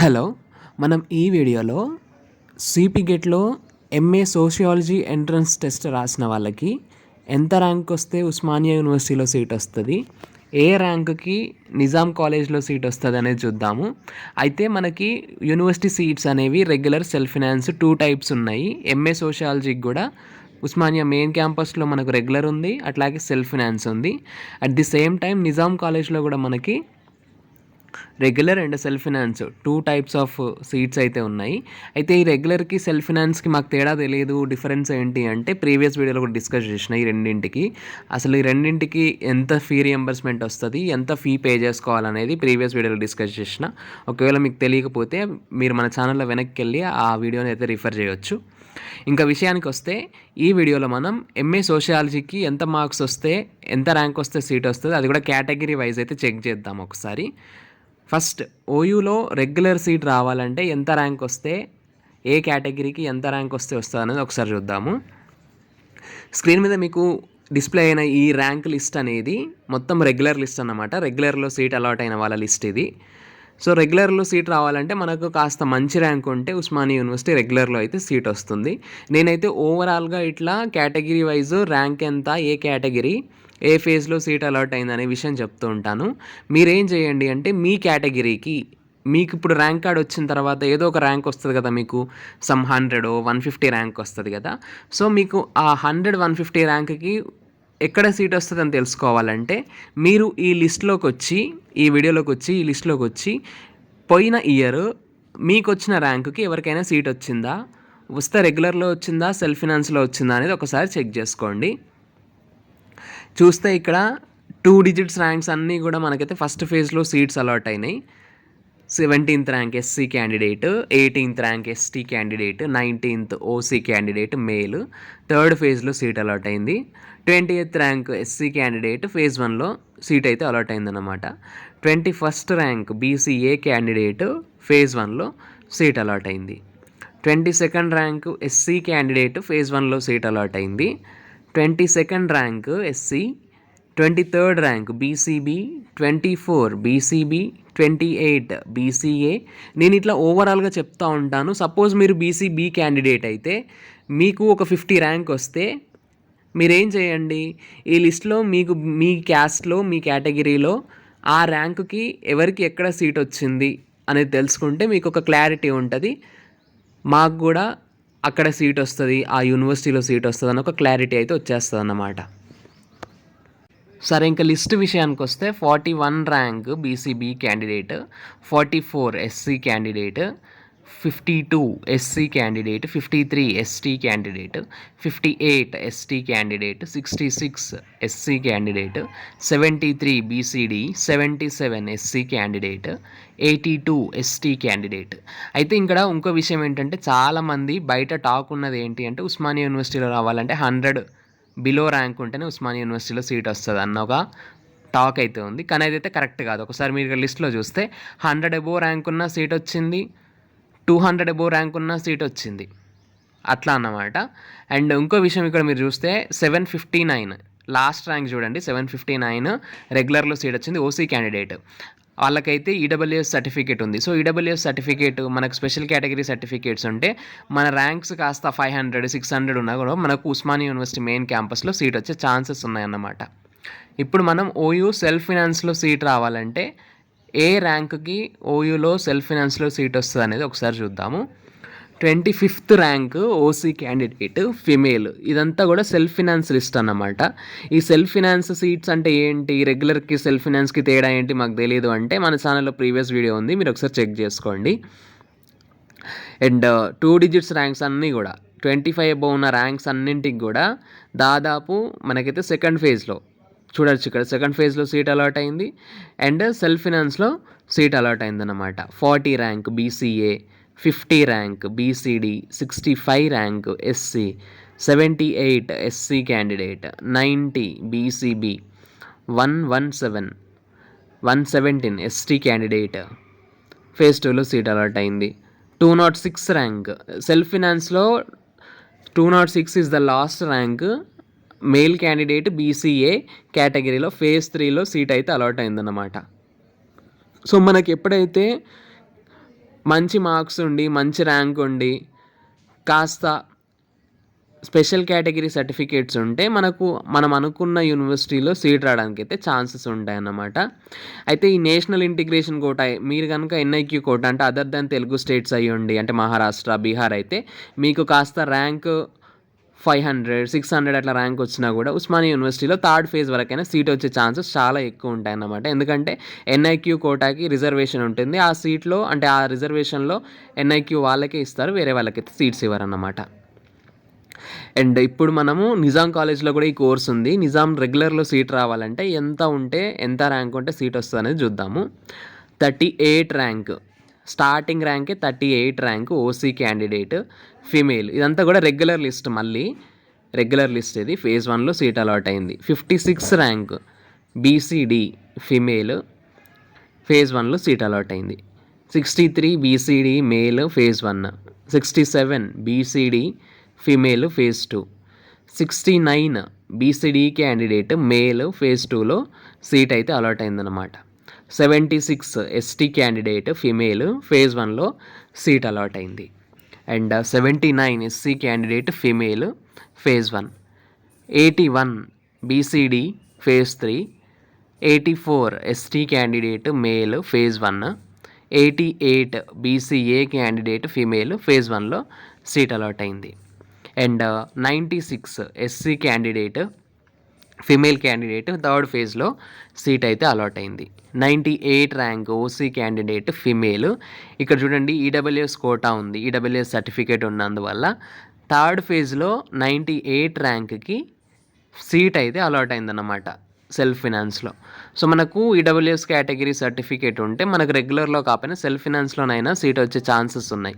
Hello మనం ఈ వీడియోలో సిపి గెట్లో ఎంఏ సోషియాలజీ ఎంట్రన్స్ టెస్ట్ రాసిన వాళ్ళకి ఎంత ర్యాంక్ వస్తే ఉస్మానియా యూనివర్సిటీలో సీట్ వస్తుంది ఏ ర్యాంక్కి నిజాం కాలేజ్లో సీట్ వస్తుంది అనేది చూద్దాము. అయితే మనకి యూనివర్సిటీ సీట్స్ అనేవి regular self finance two types ఉన్నాయి. ఎంఏ సోషియాలజీకి కూడా ఉస్మానియా మెయిన్ క్యాంపస్లో మనకు రెగ్యులర్ ఉంది అట్లాగే సెల్ఫ్ ఫినాన్స్ ఉంది. At the same time Nizam కాలేజ్లో కూడా మనకి regular and self finance. Two types of seats అయితే ఉన్నాయి. అయితే ఈ రెగ్యులర్కి సెల్ఫ్ ఫినాన్స్కి మాకు తేడా తెలియదు డిఫరెన్స్ ఏంటి అంటే ప్రీవియస్ వీడియోలో కూడా డిస్కస్ చేసిన ఈ రెండింటికి. అసలు ఈ రెండింటికి ఎంత ఫీ రియంబర్స్మెంట్ వస్తుంది ఎంత ఫీ పే చేసుకోవాలనేది ప్రీవియస్ వీడియోలో డిస్కస్ చేసిన. ఒకవేళ మీకు తెలియకపోతే మీరు మన ఛానల్లో వెనక్కి వెళ్ళి ఆ వీడియోని అయితే రిఫర్ చేయొచ్చు. ఇంకా విషయానికి వస్తే ఈ వీడియోలో మనం ఎంఏ సోషియాలజీకి ఎంత మార్క్స్ వస్తే ఎంత ర్యాంక్ వస్తే సీట్ వస్తుంది అది కూడా కేటగిరీ వైజ్ అయితే చెక్ చేద్దాం ఒకసారి. ఫస్ట్ ఓయూలో రెగ్యులర్ సీట్ రావాలంటే ఎంత ర్యాంక్ వస్తే ఏ కేటగిరీకి ఎంత ర్యాంక్ వస్తే వస్తుంది అనేది ఒకసారి చూద్దాము. స్క్రీన్ మీద మీకు డిస్ప్లే అయిన ఈ ర్యాంక్ లిస్ట్ అనేది మొత్తం రెగ్యులర్ లిస్ట్ అన్నమాట. రెగ్యులర్లో సీట్ అలాట్ అయిన వాళ్ళ లిస్ట్ ఇది. సో రెగ్యులర్లో సీట్ రావాలంటే మనకు కాస్త మంచి ర్యాంక్ ఉంటే ఉస్మానియా యూనివర్సిటీ రెగ్యులర్లో అయితే సీట్ వస్తుంది. నేనైతే ఓవరాల్గా ఇట్లా కేటగిరీ వైజ్ ర్యాంక్ ఎంత ఏ కేటగిరీ ఏ ఫేజ్లో సీట్ అలాట్ అయిందనే విషయం చెప్తూ ఉంటాను. మీరేం చేయండి అంటే మీ కేటగిరీకి మీకు ఇప్పుడు ర్యాంక్ కార్డ్ వచ్చిన తర్వాత ఏదో ఒక ర్యాంక్ వస్తుంది కదా మీకు some hundred one fifty rank వస్తుంది కదా. సో మీకు ఆ హండ్రెడ్ వన్ ఫిఫ్టీ ర్యాంక్కి ఎక్కడ సీట్ వస్తుంది అని తెలుసుకోవాలంటే మీరు ఈ లిస్ట్లోకి వచ్చి ఈ వీడియోలోకి వచ్చి ఈ లిస్ట్లోకి వచ్చి పోయిన ఇయర్ మీకు వచ్చిన ర్యాంకుకి ఎవరికైనా సీట్ వచ్చిందా? వస్తే రెగ్యులర్లో వచ్చిందా? సెల్ఫ్ ఫినాన్స్లో వచ్చిందా? అనేది ఒకసారి చెక్ చేసుకోండి. చూస్తే ఇక్కడ టూ డిజిట్స్ ర్యాంక్స్ అన్నీ కూడా మనకైతే ఫస్ట్ ఫేజ్లో సీట్స్ అలాట్ అయినాయి. Seventeenth rank SC candidate eighteenth rank ST candidate nineteenth OC candidate male third ఫేజ్లో సీట్ అలాట్ అయింది. Twenty eighth rank SC candidate phase వన్లో సీట్ అయితే అలాట్ అయిందన్నమాట. Twenty first rank BCA candidate phase వన్లో seat allot అయింది. Twenty second rank SC candidate phase వన్లో seat allot అయింది. Twenty second rank SC twenty third rank BCB twenty four BCB twenty eight BCA. నేను ఇట్లా ఓవరాల్గా చెప్తా ఉంటాను. సపోజ్ మీరు బీసీబీ క్యాండిడేట్ అయితే మీకు ఒక ఫిఫ్టీ ర్యాంక్ వస్తే మీరేం చేయండి? ఈ లిస్ట్లో మీకు మీ క్యాస్ట్లో మీ కేటగిరీలో ఆ ర్యాంకుకి ఎవరికి ఎక్కడ సీట్ వచ్చింది అనేది తెలుసుకుంటే మీకు ఒక క్లారిటీ ఉంటుంది. మాకు కూడా అక్కడ సీట్ వస్తుంది ఆ యూనివర్సిటీలో సీట్ వస్తుంది అని ఒక క్లారిటీ అయితే వచ్చేస్తుంది అన్నమాట సరే ఇంకా లిస్ట్ విషయానికి వస్తే forty one rank BCB candidate forty four SC candidate fifty two SC candidate fifty three ST candidate fifty eight ST candidate sixty six SC candidate seventy three BCD seventy seven SC candidate eighty two ST candidate అయితే ఇక్కడ ఇంకో విషయం ఏంటంటే చాలామంది బయట talk ఉన్నది ఏంటి అంటే ఉస్మానియా యూనివర్సిటీలో రావాలంటే హండ్రెడ్ బిలో ర్యాంక్ ఉంటేనే ఉస్మానియా యూనివర్సిటీలో సీట్ వస్తుంది అన్న ఒక టాక్ అయితే ఉంది. కానీ అదైతే కరెక్ట్ కాదు. ఒకసారి మీరు లిస్ట్లో చూస్తే హండ్రెడ్ ఎబో ర్యాంక్ ఉన్న సీట్ వచ్చింది టూ హండ్రెడ్ అబోవ్ ర్యాంక్ ఉన్న సీట్ వచ్చింది. అట్లా అన్నమాట. అండ్ ఇంకో విషయం ఇక్కడ మీరు చూస్తే seven fifty nine. Last rank చూడండి సెవెన్ ఫిఫ్టీ నైన్ రెగ్యులర్లో సీట్ వచ్చింది ఓసీ క్యాండిడేట్. వాళ్ళకైతే ఈడబ్ల్యూఎస్ సర్టిఫికేట్ ఉంది. సో ఈడబ్ల్యూఎస్ సర్టిఫికేట్ మనకు స్పెషల్ కేటగిరీ సర్టిఫికేట్స్ ఉంటే మన ర్యాంక్స్ కాస్త ఫైవ్ హండ్రెడ్ సిక్స్ హండ్రెడ్ ఉన్నా కూడా మనకు ఉస్మానియా యూనివర్సిటీ మెయిన్ క్యాంపస్లో సీట్ వచ్చే ఛాన్సెస్ ఉన్నాయన్నమాట. ఇప్పుడు మనం ఓయూ సెల్ఫ్ ఫినాన్స్లో సీట్ రావాలంటే ఏ ర్యాంక్కి ఓయూలో సెల్ఫ్ ఫినాన్స్లో సీట్ వస్తుంది అనేది ఒకసారి చూద్దాము. Twenty fifth rank OC candidate female. ఇదంతా కూడా సెల్ఫ్ ఫినాన్స్ లిస్ట్ అన్నమాట. ఈ సెల్ఫ్ ఫినాన్స్ సీట్స్ అంటే ఏంటి? రెగ్యులర్కి సెల్ఫ్ ఫినాన్స్కి తేడా ఏంటి మాకు తెలియదు అంటే మన ఛానల్లో ప్రీవియస్ వీడియో ఉంది మీరు ఒకసారి చెక్ చేసుకోండి. అండ్ టూ డిజిట్స్ ర్యాంక్స్ అన్నీ కూడా ట్వంటీ ఫైవ్ అబౌవ్ ఉన్న ర్యాంక్స్ అన్నింటికి కూడా దాదాపు మనకైతే సెకండ్ ఫేజ్లో చూడొచ్చు ఇక్కడ. సెకండ్ ఫేజ్లో సీట్ అలాట్ అయింది. అండ్ సెల్ఫ్ ఫినాన్స్లో సీట్ అలాట్ అయిందన్నమాట. Forty rank BCA fifty rank BCD sixty five rank SC seventy eight SC candidate ninety BCB one one seven one seventeen ST candidate phase టూలో seat allot అయింది. Two not six rank self ఫినాన్స్లో two not six is the last rank male candidate BCA కేటగిరీలో phase త్రీలో seat అయితే allot అయిందన్నమాట. So మనకి ఎప్పుడైతే మంచి marks ఉండి మంచి ర్యాంక్ ఉండి కాస్త స్పెషల్ కేటగిరీ సర్టిఫికేట్స్ ఉంటే మనకు మనం అనుకున్న యూనివర్సిటీలో సీట్ రావడానికి అయితే ఛాన్సెస్ ఉంటాయి అన్నమాట అయితే ఈ నేషనల్ ఇంటిగ్రేషన్ కోట మీరు కనుక ఎన్ఐక్యూ కోట అంటే అదర్ దాన్ తెలుగు స్టేట్స్ అయ్యండి అంటే మహారాష్ట్ర బీహార్ అయితే మీకు కాస్త rank five hundred six hundred అట్లా ర్యాంక్ వచ్చినా కూడా ఉస్మానియా యూనివర్సిటీలో థర్డ్ ఫేజ్ వరకైనా సీట్ వచ్చే ఛాన్సెస్ చాలా ఎక్కువ ఉంటాయి అన్నమాట ఎందుకంటే ఎన్ఐక్యూ కోటాకి రిజర్వేషన్ ఉంటుంది. ఆ సీట్లో అంటే ఆ రిజర్వేషన్లో ఎన్ఐక్యూ వాళ్ళకే ఇస్తారు వేరే వాళ్ళకైతే సీట్స్ ఇవ్వరన్నమాట. అండ్ ఇప్పుడు మనము నిజాం కాలేజ్లో కూడా ఈ కోర్స్ ఉంది. నిజాం రెగ్యులర్లో సీట్ రావాలంటే ఎంత ఉంటే ఎంత ర్యాంక్ ఉంటే సీట్ వస్తుంది అనేది చూద్దాము. Thirty eight rank. Starting ర్యాంకే thirty eight rank OC candidate. Female. ఇదంతా కూడా రెగ్యులర్ లిస్ట్ మళ్ళీ. రెగ్యులర్ లిస్ట్ ఇది. ఫేజ్ వన్లో సీట్ అలాట్ అయింది. Fifty six rank. BCD female. Phase వన్లో సీట్ అలాట్ అయింది. Sixty three BCD male phase one. Sixty seven BCD female phase two. Sixty nine BCD candidate male phase టూలో seat అయితే allot అయిందన్నమాట. Seventy six ST candidate female phase వన్లో seat allot అయింది. And seventy nine SC candidate female phase one eighty one BCD phase three eighty four ST candidate male phase one eighty eight BCA candidate female phase వన్లో seat allot అయింది. And ninety six SC candidate female candidate third ఫేజ్లో seat అయితే allot అయింది. Ninety eight rank OC candidate female. ఇక్కడ చూడండి EWS quota ఉంది EWS certificate ఉన్నందువల్ల third ఫేజ్లో నైంటీ ఎయిట్ ర్యాంక్కి సీట్ అయితే అలాట్ అయిందన్నమాట. సెల్ఫ్ ఫినాన్స్లో. సో మనకు ఈడబ్ల్యూఎస్ కేటగిరీ సర్టిఫికేట్ ఉంటే మనకు రెగ్యులర్లో కాకపోయినా సెల్ఫ్ ఫినాన్స్లోనైనా సీట్ వచ్చే ఛాన్సెస్ ఉన్నాయి.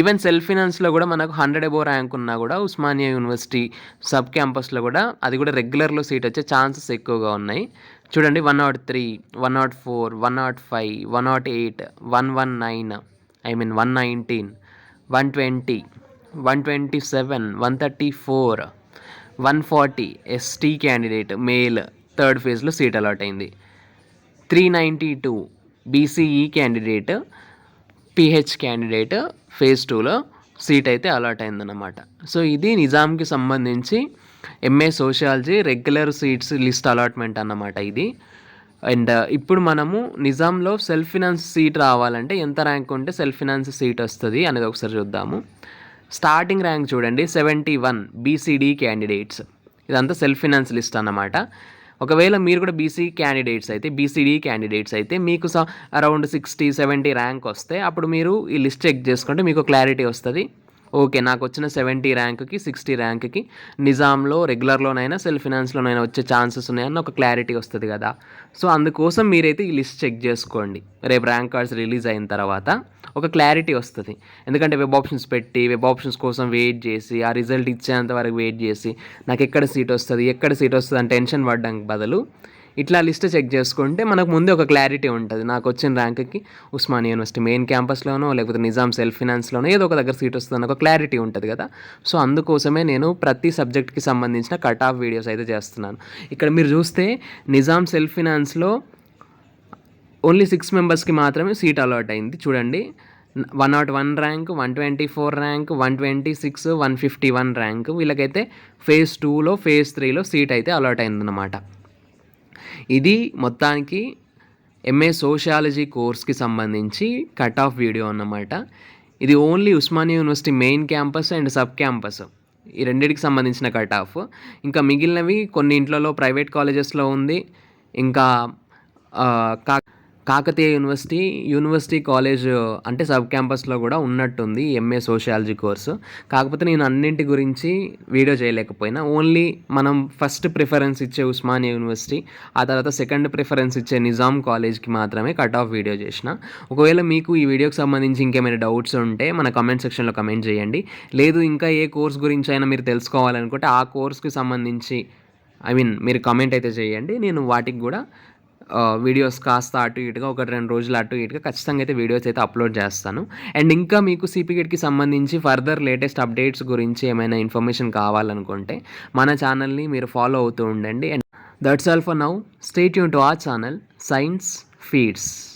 ఈవెన్ సెల్ఫ్ ఫినాన్స్లో కూడా మనకు హండ్రెడ్ ఎబో ర్యాంక్ ఉన్నా కూడా ఉస్మానియా యూనివర్సిటీ సబ్ క్యాంపస్లో కూడా అది కూడా రెగ్యులర్లో సీట్ వచ్చే ఛాన్సెస్ ఎక్కువగా ఉన్నాయి. చూడండి one not three one not four one not five one not eight one one nine I mean one nineteen one twenty one twenty seven one thirty four one forty ST candidate male third ఫేజ్లో seat allot అయింది. Three ninety two BCE candidate PH candidate phase టూలో seat అయితే allot అయిందన్నమాట. So ఇది నిజాంకి సంబంధించి MA sociology regular seats list allotment అన్నమాట ఇది. అండ్ ఇప్పుడు మనము నిజాంలో సెల్ఫ్ ఫినాన్స్ సీట్ రావాలంటే ఎంత ర్యాంక్ ఉంటే సెల్ఫ్ ఫినాన్స్ సీట్ వస్తుంది అనేది ఒకసారి చూద్దాము. స్టార్టింగ్ ర్యాంక్ చూడండి సెవెంటీ వన్ బీసీడీ క్యాండిడేట్స్. ఇదంతా సెల్ఫ్ ఫినాన్స్ లిస్ట్ అన్నమాట. ఒకవేళ మీరు కూడా బీసీ క్యాండిడేట్స్ అయితే బీసీడీ క్యాండిడేట్స్ అయితే మీకు స అరౌండ్ సిక్స్టీ సెవెంటీ ర్యాంక్ వస్తే అప్పుడు మీరు ఈ లిస్ట్ చెక్ చేసుకుంటే మీకు క్లారిటీ వస్తుంది. ఓకే నాకు వచ్చిన సెవెంటీ ర్యాంక్కి సిక్స్టీ ర్యాంక్కి నిజాంలో రెగ్యులర్లోనైనా సెల్ఫ్ ఫినాన్స్లోనైనా వచ్చే ఛాన్సెస్ ఉన్నాయని ఒక క్లారిటీ వస్తుంది కదా. సో అందుకోసం మీరైతే ఈ లిస్ట్ చెక్ చేసుకోండి. రేపు ర్యాంక్ కార్డ్స్ రిలీజ్ అయిన తర్వాత ఒక క్లారిటీ వస్తుంది. ఎందుకంటే వెబ్ ఆప్షన్స్ పెట్టి వెబ్ ఆప్షన్స్ కోసం వెయిట్ చేసి ఆ రిజల్ట్ ఇచ్చేంత వరకు వెయిట్ చేసి నాకు ఎక్కడ సీట్ వస్తుంది ఎక్కడ సీట్ వస్తుంది అని టెన్షన్ పడడానికి బదులు ఇట్లా లిస్ట్ చెక్ చేసుకుంటే మనకు ముందే ఒక క్లారిటీ ఉంటుంది. నాకు వచ్చిన ర్యాంక్కి ఉస్మానియా యూనివర్సిటీ మెయిన్ క్యాంపస్లోనో లేకపోతే నిజాం సెల్ఫ్ ఫినాన్స్లోనో ఏదో ఒక దగ్గర సీట్ వస్తుంది ఒక క్లారిటీ ఉంటుంది కదా. సో అందుకోసమే నేను ప్రతి సబ్జెక్ట్కి సంబంధించిన కట్ ఆఫ్ వీడియోస్ అయితే చేస్తున్నాను. ఇక్కడ మీరు చూస్తే నిజాం సెల్ఫ్ ఫినాన్స్లో ఓన్లీ సిక్స్ మెంబర్స్కి మాత్రమే సీట్ అలాట్ అయింది. చూడండి one not one rank one twenty four rank one twenty six one fifty one rank వీళ్ళకైతే ఫేజ్ టూలో ఫేజ్ త్రీలో సీట్ అయితే అలాట్ అయిందన్నమాట. ఇది మొత్తానికి ఎంఏ సోషియాలజీ కోర్స్కి సంబంధించి కట్ ఆఫ్ వీడియో అన్నమాట. ఇది only Osmania university main campus and sub campus ఈ రెండింటికి సంబంధించిన కట్ ఆఫ్ ఇంకా మిగిలినవి కొన్ని ఇంట్లలో ప్రైవేట్ కాలేజెస్లో ఉంది. ఇంకా కా కాకతీయ యూనివర్సిటీ యూనివర్సిటీ కాలేజ్ అంటే సబ్ క్యాంపస్లో కూడా ఉన్నట్టుంది ఎంఏ సోషియాలజీ కోర్సు. కాకపోతే నేను అన్నింటి గురించి వీడియో చేయలేకపోయినా. ఓన్లీ మనం ఫస్ట్ ప్రిఫరెన్స్ ఇచ్చే ఉస్మానియా యూనివర్సిటీ ఆ తర్వాత సెకండ్ ప్రిఫరెన్స్ ఇచ్చే నిజాం కాలేజ్కి మాత్రమే కట్ ఆఫ్ వీడియో చేసిన. ఒకవేళ మీకు ఈ వీడియోకి సంబంధించి ఇంకేమైనా డౌట్స్ ఉంటే మన కమెంట్ సెక్షన్లో కమెంట్ చేయండి. లేదు ఇంకా ఏ కోర్స్ గురించి అయినా మీరు తెలుసుకోవాలనుకుంటే ఆ కోర్స్కి సంబంధించి ఐ మీన్ మీరు కమెంట్ అయితే చేయండి. నేను వాటికి కూడా వీడియోస్ కాస్త అటు ఇటుగా ఒక రెండు రోజులు అటు ఇటుగా ఖచ్చితంగా అయితే వీడియోస్ అయితే అప్లోడ్ చేస్తాను. అండ్ ఇంకా మీకు సిపిగేట్కి సంబంధించి ఫర్దర్ లేటెస్ట్ అప్డేట్స్ గురించి ఏమైనా ఇన్ఫర్మేషన్ కావాలనుకుంటే మన ఛానల్ని మీరు ఫాలో అవుతూ ఉండండి. And that's all for now stay tune to ఆ ఛానల్ సైన్స్ ఫీడ్స్